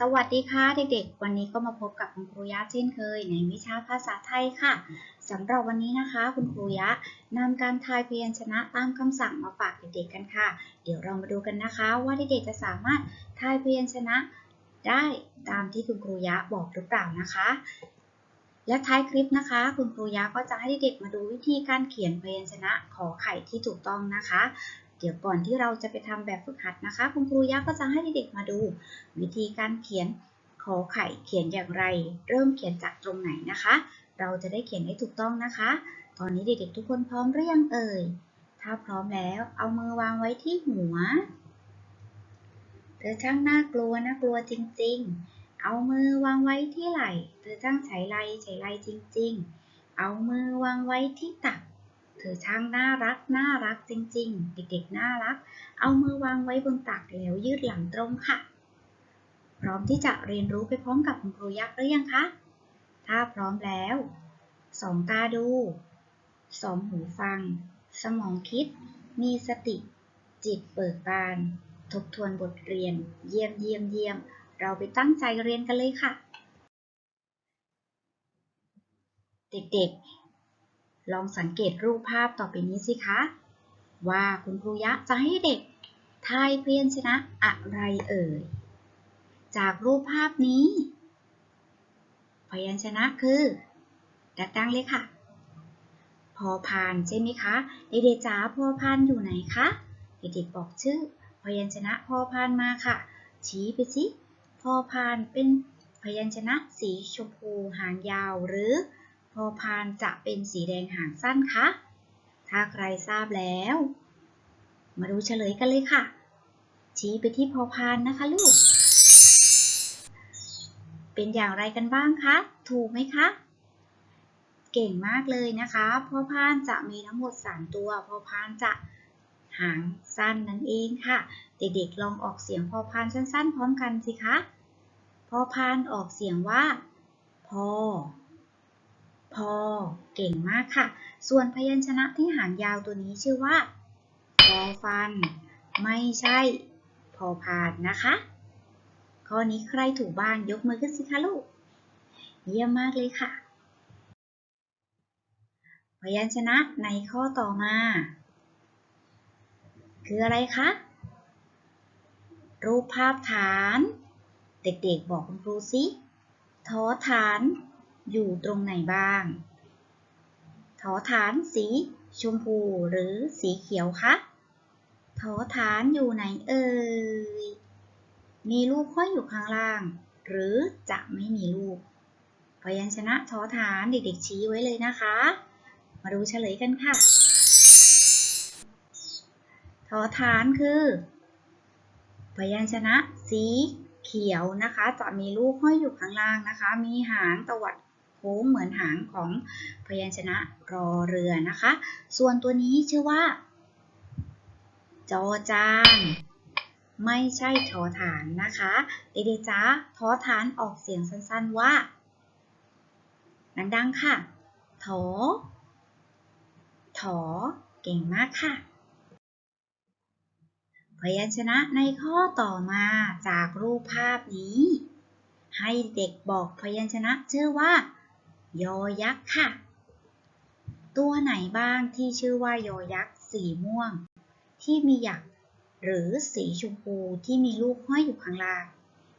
สวัสดีค่ะเด็กๆ วันนี้ก็มาพบกับคุณครูยะเช่นเคย ในวิชาภาษาไทยค่ะสำหรับวันนี้นะคะ คุณครูยะนำการทายพยัญชนะตามคำสั่งมาฝากเด็กๆกันค่ะ เดี๋ยวเรามาดูกันนะคะ ว่าเด็กๆจะสามารถทายพยัญชนะได้ตามที่คุณครูยะบอกหรือเปล่านะคะ และท้ายคลิปนะคะ คุณครูยะก็จะให้เด็กๆมาดูวิธีการเขียนพยัญชนะขอไข่ที่ถูกต้องนะคะ เดี๋ยวก่อนที่เราจะไปทำแบบฝึกหัดนะคะ คุณครูยะก็จะให้เด็กๆมาดู วิธีการเขียนขอไข่เขียนอย่างไร เริ่มเขียนจากตรงไหนนะคะ เราจะได้เขียนได้ถูกต้องนะคะ ตอนนี้เด็กๆทุกคนพร้อมหรือยังเอ่ย ถ้าพร้อมแล้วเอามือวางไว้ที่หัวเธอช่างน่ากลัวน่ากลัวจริง ๆ เอามือวางไว้ที่ไหล่เธอช่างไฉไลไฉไลจริง ๆ เอามือวางไว้ที่ตัก เธอช่างน่ารักน่ารักจริง ๆ เด็กๆน่ารัก เอามือวางไว้บนตักแล้วยืดหลังตรงค่ะ พร้อมที่จะเรียนรู้ไปพร้อมกับคุณครูยักษ์หรือยังคะ ถ้าพร้อมแล้วสองตาดูสองหูฟัง สมองคิด มีสติ จิตเบิกบาน ทบทวนบทเรียน เยี่ยมเยี่ยมเยี่ยม เราไปตั้งใจเรียนกันเลยค่ะ เด็กๆ ลองสังเกตรูปภาพต่อไปนี้สิคะ ว่าคุณครูยะจะให้เด็กทายเพียัญชนะอะไรเอ่ย จากรูปภาพนี้ พยัญชนะคือดังๆเลยค่ะ พอพานใช่ไหมคะเด็กๆจ๋าพอพานอยู่ไหนคะเด็กๆบอกชื่อ พยัญชนะพอพานมาค่ะ ชี้ไปสิพอพานเป็นพยัญชนะสีชมพูหางยาวหรือ อพานจะเป็นสีแดงหางสั้นคะ ถ้าใครทราบแล้ว มาดูเฉลยกันเลยค่ะ ชี้ไปที่พอพานนะคะลูก เป็นอย่างไรกันบ้างคะ ถูกไหมคะ เก่งมากเลยนะคะพอพานจะมีทั้งหมด 3 ตัวพอพานจะหางสั้นนั่นเองค่ะ เด็กๆลองออกเสียงพอพานสั้นๆ พร้อมกันสิคะ พอพานออกเสียงว่า พอ พอ เก่งมากค่ะ ส่วนพยัญชนะที่หางยาวตัวนี้ชื่อว่าพอฟัน ไม่ใช่ พอพานนะคะ ข้อนี้ใครถูกบ้างยกมือขึ้นสิคะลูก เยี่ยมมากเลยค่ะ พยัญชนะในข้อต่อมา คืออะไรคะ รูปภาพฐาน เด็กๆบอกคุณครูสิทอฐาน อยู่ตรงไหนบ้างทอฐานสีชมพูหรือสีเขียวคะทอฐานอยู่ไหนเอ่ย มีรูปห้อยอยู่ข้างล่าง หรือจะไม่มีรูปพยัญชนะทอฐานเด็กๆชี้ไว้เลยนะคะ มาดูเฉลยกันค่ะทอฐานคือ พยัญชนะสีเขียวนะคะ จะมีลูกห้อยอยู่ข้างล่างนะคะ มีหางตวัด โค้งเหมือนหางของพยัญชนะรอเรือนะคะ ส่วนตัวนี้ชื่อว่า จอจานไม่ใช่ทอฐานนะคะเด็กๆจ้าทอฐานออกเสียงสั้นๆว่า ดังๆค่ะถอถอเก่งมากค่ะ พยัญชนะในข้อต่อมาจากรูปภาพนี้ ให้เด็กบอกพยัญชนะชื่อว่า ยอยักษ์ค่ะ ตัวไหนบ้างที่ชื่อว่ายอยักษ์สีม่วง ที่มีหยักหรือสีชมพูที่มีลูกห้อยอยู่ข้างล่าง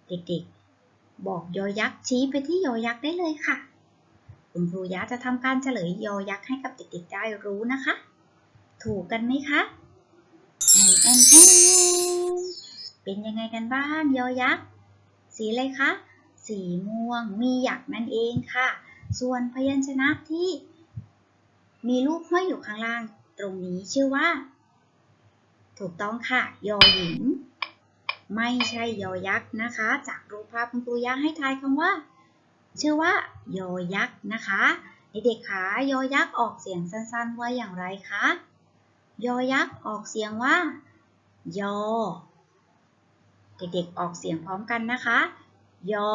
เด็กๆ บอกยอยักษ์ชี้ไปที่ยอยักษ์ได้เลยค่ะ คุณครูยะจะทำการเฉลยยอยักษ์ให้กับเด็กๆได้รู้นะคะ ถูกกันไหมคะแอนแอนแอนเป็นยังไงกันบ้างยอยักษ์ สีอะไรคะ สีม่วงมีหยักนั่นเองค่ะ ส่วนพยัญชนะที่มีลูกห้อยอยู่ข้างล่าง ตรงนี้ชื่อว่า ถูกต้องค่ะ ยอหญิง ไม่ใช่ยอยักษ์นะคะ จากรูปภาพคุณครูยะให้ทายคำว่า ชื่อว่า ยอยักษ์นะคะเด็กๆคะยอยักษ์ออกเสียงสั้นๆว่าอย่างไรคะ ยอยักษ์ออกเสียงว่า ยอ เด็กๆออกเสียงพร้อมกันนะคะ ยอ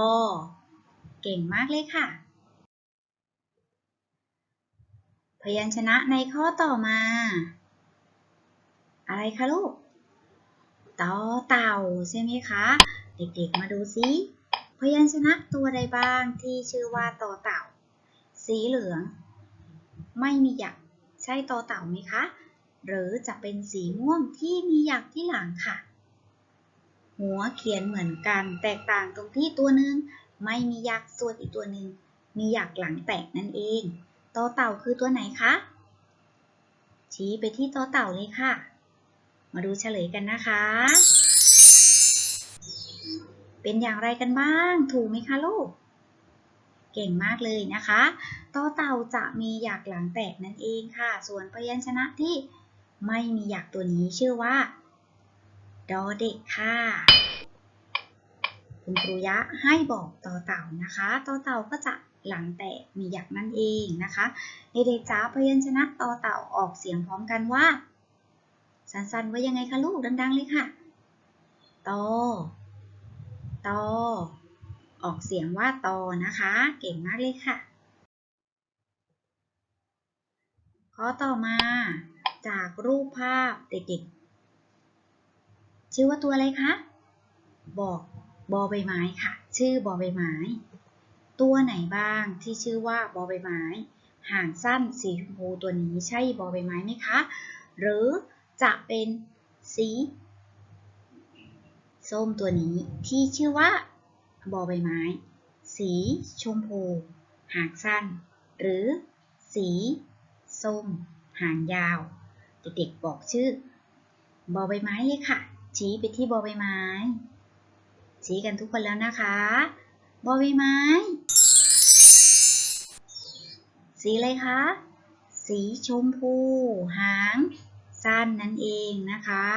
เก่งมากเลยค่ะ พยัญชนะในข้อต่อมา อะไรคะลูกต่อเต่าใช่ไหมคะ เด็กๆมาดูซิ พยัญชนะตัวใดบ้างที่ชื่อว่าต่อเต่า สีเหลือง ไม่มีหยัก ใช่ต่อเต่าไหมคะ หรือจะเป็นสีม่วงที่มีหยักที่หลังค่ะ หัวเขียนเหมือนกันแตกต่างตรงที่ตัวหนึ่งไม่มีหยักส่วนอีกตัวหนึ่งมีหยักหลังแตกนั่นเอง ต่อเต่าคือตัวไหนคะ ชี้ไปที่ต่อเต่าเลยค่ะ มาดูเฉลยกันนะคะ เป็นอย่างไรกันบ้าง ถูกไหมคะลูก เก่งมากเลยนะคะต่อเต่าจะมีหยักหลังแตกนั่นเองค่ะ ส่วนพยัญชนะที่ไม่มีหยักตัวนี้ชื่อว่าดอเด็กค่ะคุณครูยะให้บอกต่อเต่านะคะ ต่อเต่าก็จะ หลังแตกมีหยักนั่นเองนะคะเด็กๆจ้าพยัญชนะต่อเต่าออกเสียงพร้อมกันว่าสั้นๆว่ายังไงคะลูกดังๆเลยค่ะตอตอออกเสียงว่าตอนะคะ เก่งมากเลยค่ะ ข้อต่อมาจากรูปภาพเด็กๆ ชื่อว่าตัวอะไรคะ บอกบอใบไม้ค่ะ ชื่อบอใบไม้ ตัวไหนบ้างที่ชื่อว่าบอใบไม้ หางสั้นสีชมพูตัวนี้ใช่บอใบไม้ไหมคะ หรือจะเป็นสีส้มตัวนี้ที่ชื่อว่าบอใบไม้ สีชมพู หางสั้น หรือสีส้ม หางยาว เด็กๆบอกชื่อบอใบไม้เลยค่ะ ชี้ไปที่บอใบไม้ ชี้กันทุกคนแล้วนะคะ บอใบไม้ สีอะไรคะ สีชมพู หาง สั้นนั่นเองนะคะ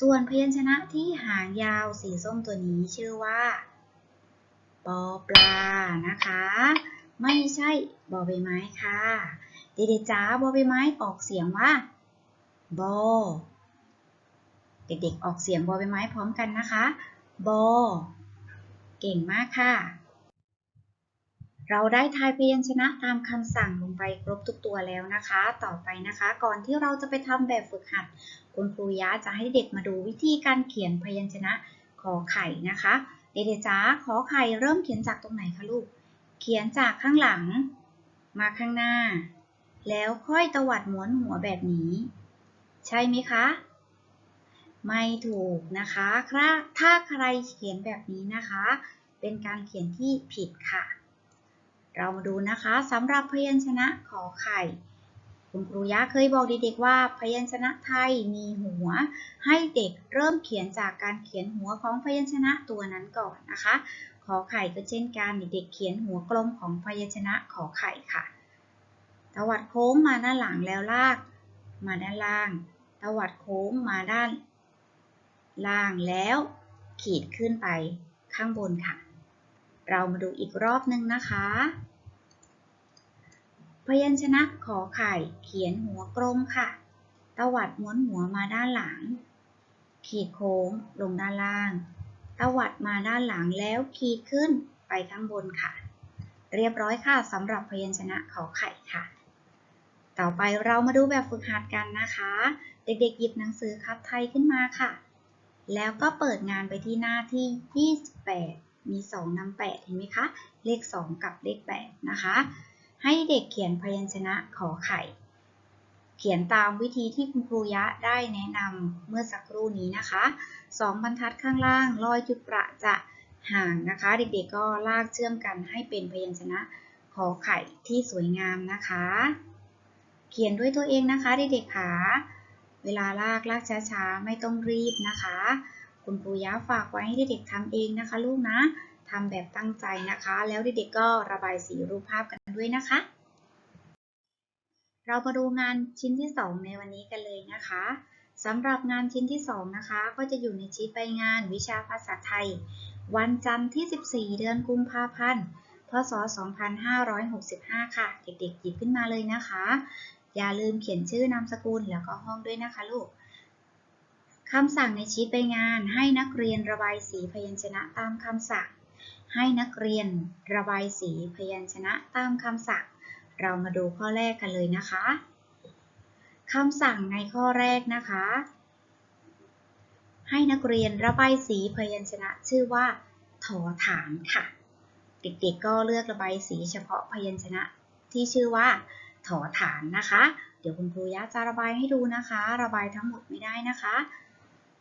ส่วนพยัญชนะที่หางยาวสีส้มตัวนี้ชื่อว่า ปอปลานะคะ ไม่ใช่บอใบไม้ค่ะ เด็กๆจ้าบอใบไม้ออกเสียงว่า บอ เด็กๆออกเสียงบอใบไม้พร้อมกันนะคะ บอ เก่งมากค่ะ เราได้ทายพยัญชนะตามคำสั่งลงไปครบทุกตัวแล้วนะคะ ต่อไปนะคะ ก่อนที่เราจะไปทำแบบฝึกหัด คุณครูยะจะให้เด็กมาดูวิธีการเขียนพยัญชนะขอไข่นะคะ เด็กๆจ้าขอไข่เริ่มเขียนจากตรงไหนคะลูก เขียนจากข้างหลัง มาข้างหน้า แล้วค่อยตวัดม้วนหัวแบบนี้ ใช่ไหมคะ ไม่ถูกนะคะถ้าถ้าใครเขียนแบบนี้นะคะ เป็นการเขียนที่ผิดค่ะ เรามาดูนะคะสำหรับพยัญชนะขอไข่ คุณครูยะเคยบอกเด็กๆว่า พยัญชนะไทยมีหัว ให้เด็กเริ่มเขียนจากการเขียนหัวของพยัญชนะตัวนั้นก่อนนะคะ ขอไข่ก็เช่นกันเด็กๆเขียนหัวกลมของพยัญชนะขอไข่ค่ะ ตวัดโค้งมาด้านหลังแล้วลาก มาด้านล่าง ตวัดโค้งมาด้าน ล่างแล้ว ขีดขึ้นไปข้างบนค่ะ เรามาดูอีกรอบหนึ่งนะคะ พยัญชนะขอไข่เขียนหัวกลมค่ะ ตวัดม้วนหัวมาด้านหลัง ขีดโค้งลงด้านล่าง ตวัดมาด้านหลังแล้วขีดขึ้นไปข้างบนค่ะ เรียบร้อยค่ะสำหรับพยัญชนะขอไข่ค่ะต่อไปเรามาดูแบบฝึกหัดกันนะคะ เด็กๆ หยิบหนังสือคัดไทยขึ้นมาค่ะ แล้วก็เปิดงานไปที่หน้าที่ 28 มี 2นำ8 เห็นไหมคะ เลข 2 กับเลข 8 นะคะ ให้เด็กเขียนพยัญชนะขอไข่ เขียนตามวิธีที่คุณครูยะได้แนะนำเมื่อสักครู่นี้นะคะสองบรรทัดข้างล่างรอยจุดประจะห่างนะคะ เด็กๆก็ลากเชื่อมกันให้เป็นพยัญชนะขอไข่ที่สวยงามนะคะ เขียนด้วยตัวเองนะคะเด็กๆค่ะ เวลาลากลากช้าๆ ไม่ต้องรีบนะคะ คุณครูย้าฝากไว้ให้เด็กๆทำเองนะคะ ลูกนะทำแบบตั้งใจนะคะ แล้วเด็กๆก็ระบายสีรูปภาพกันด้วยนะคะ เรามาดูงานชิ้นที่ 2 ในวันนี้กันเลยนะคะสำหรับงานชิ้นที่ 2 นะคะ ก็จะอยู่ในชีตใบงานวิชาภาษาไทย วันจันทร์ที่ 14 เดือนกุมภาพันธ์พศ 2565 ค่ะ เด็กๆหยิบขึ้นมาเลยนะคะ อย่าลืมเขียนชื่อนามสกุลแล้วก็ห้องด้วยนะคะลูกคำสั่งในชีตใบงานให้นักเรียนระบายสีพยัญชนะตามคำสั่ง ให้นักเรียนระบายสีพยัญชนะตามคำสั่ง เรามาดูข้อแรกกันเลยนะคะคำสั่งในข้อแรกนะคะ ให้นักเรียนระบายสีพยัญชนะชื่อว่าถอฐานค่ะ เด็กๆก็เลือกระบายสีเฉพาะพยัญชนะที่ชื่อว่า ถอฐานนะคะ เดี๋ยวคุณครูยะจะระบายให้ดูนะคะ ระบายทั้งหมดไม่ได้นะคะ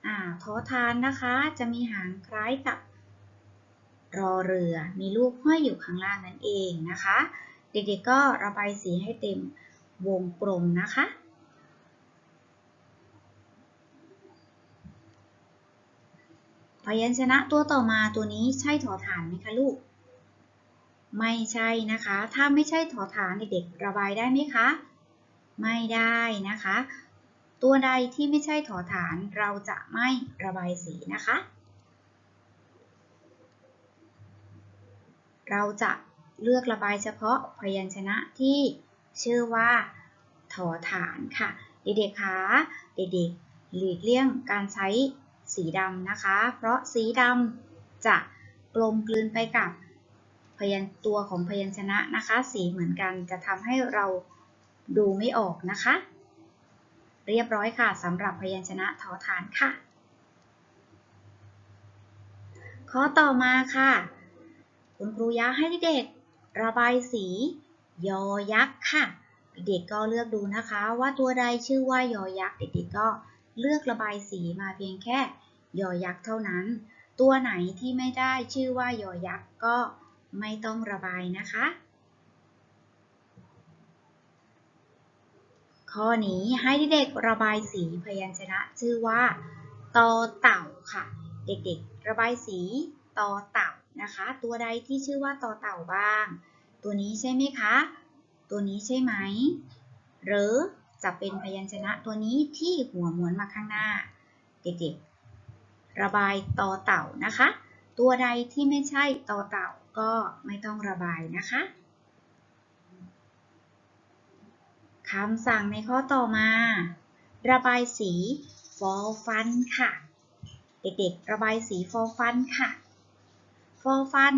อ่าถอฐานนะคะ จะมีหางคล้ายกับรอเรือ มีลูกห้อยอยู่ข้างล่างนั่นเองนะคะ เด็กๆก็ระบายสีให้เต็มวงกลมนะคะ พยัญชนะตัวต่อมาตัวนี้ใช่ถอฐานไหมคะลูก ไม่ใช่นะคะ ถ้าไม่ใช่ถอฐานเด็กๆระบายได้ไหมคะ ไม่ได้นะคะ ตัวใดที่ไม่ใช่ถอฐานเราจะไม่ระบายสีนะคะ เราจะเลือกระบายเฉพาะพยัญชนะที่ชื่อว่าถอฐานค่ะ เด็กๆคะเด็กๆหลีกเลี่ยงการใช้สีดำนะคะ เพราะสีดำจะกลมกลืนไปกับ พยัญตัวของพยัญชนะนะคะ สีเหมือนกันจะทำให้เราดูไม่ออกนะคะ เรียบร้อยค่ะสำหรับพยัญชนะถอฐานค่ะ ข้อต่อมาค่ะ คุณครูยะให้เด็กระบายสียอยักษ์ค่ะ เด็กๆก็เลือกดูนะคะว่าตัวใดชื่อว่ายอยักษ์เด็กๆก็เลือกระบายสีมาเพียงแค่ยอยักษ์เท่านั้น ตัวไหนที่ไม่ได้ชื่อว่ายอยักษ์ก็ ไม่ต้องระบายนะคะ ข้อนี้ให้เด็กๆระบายสีพยัญชนะชื่อว่าตอเต่าค่ะ เด็กๆ ระบายสีตอเต่านะคะ ตัวใดที่ชื่อว่าตอเต่าบ้าง ตัวนี้ใช่ไหมคะ ตัวนี้ใช่ไหม หรือจะเป็นพยัญชนะตัวนี้ที่หัวม้วนมาข้างหน้า เด็กๆ ระบายตอเต่านะคะ ตัวใดที่ไม่ใช่ตอเต่า ก็ไม่ต้องระบายนะคะคำสั่งในข้อต่อมา ระบายสีฟอฟันค่ะ เด็กๆ ระบายสีฟอฟันค่ะฟอฟัน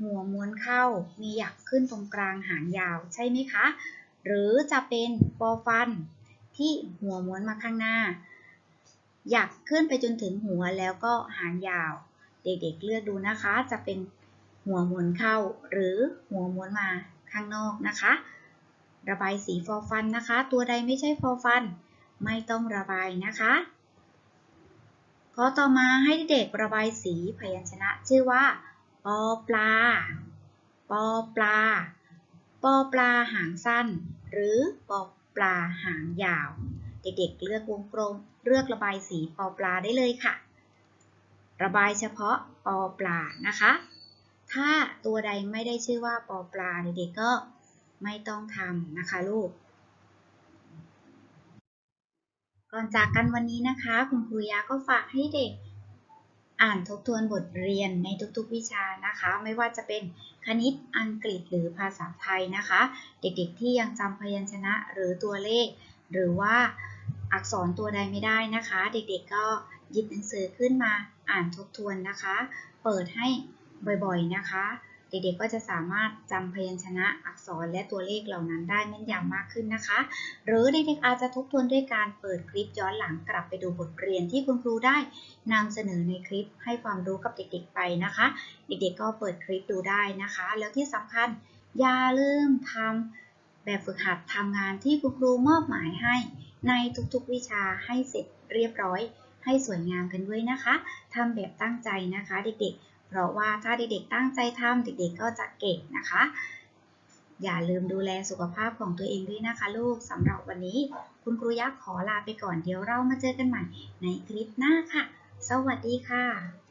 หัวม้วนเข้ามีหยักขึ้นตรงกลางหางยาวใช่ไหมคะ หรือจะเป็นฟอฟัน ที่หัวม้วนมาข้างหน้า หยักขึ้นไปจนถึงหัวแล้วก็หางยาว เด็กๆเลือกดูนะคะจะเป็น หัวม้วนเข้า หรือหัวม้วนมาข้างนอกนะคะ ระบายสีฟอฟันนะคะ ตัวใดไม่ใช่ฟอฟัน ไม่ต้องระบายนะคะข้อต่อมาให้เด็กระบายสีพยัญชนะชื่อว่าปอปลาปอปลาปอปลาหางสั้น หรือปอปลาหางยาว เด็กๆ เลือกวงกลมเลือกระบายสีปอปลาได้เลยค่ะ ระบายเฉพาะปอปลานะคะ ถ้าตัวใดไม่ได้ชื่อว่าปอปลาเด็กๆก็ไม่ต้องทำนะคะลูก ก่อนจากกันวันนี้นะคะ คุณครูยาก็ฝากให้เด็กอ่านทบทวนบทเรียนในทุกๆวิชานะคะ ไม่ว่าจะเป็นคณิตอังกฤษหรือภาษาไทยนะคะ เด็กๆที่ยังจำพยัญชนะหรือตัวเลข หรือว่าอักษรตัวใดไม่ได้นะคะ เด็กๆก็หยิบหนังสือขึ้นมาอ่านทบทวนนะคะ เปิดให้ บ่อยๆนะคะ เด็กๆก็จะสามารถจำพยัญชนะอักษรและตัวเลขเหล่านั้นได้แม่นยำมากขึ้นนะคะ หรือเด็กๆอาจจะทบทวนด้วยการเปิดคลิปย้อนหลังกลับไปดูบทเรียนที่คุณครูได้นำเสนอในคลิปให้ความรู้กับเด็กๆไปนะคะ เด็กๆก็เปิดคลิปดูได้นะคะ แล้วที่สำคัญอย่าลืมทำแบบฝึกหัดทำงานที่คุณครูมอบหมายให้ในทุกๆวิชาให้เสร็จเรียบร้อย ให้สวยงามกันด้วยนะคะทำแบบตั้งใจนะคะ เด็กๆ เพราะว่าถ้าเด็กๆตั้งใจทำเด็กๆก็จะเก่งนะคะ อย่าลืมดูแลสุขภาพของตัวเองด้วยนะคะ ลูกสำหรับวันนี้ คุณครูยักษ์ขอลาไปก่อนเดี๋ยวเรามาเจอกันใหม่ในคลิปหน้าค่ะ สวัสดีค่ะ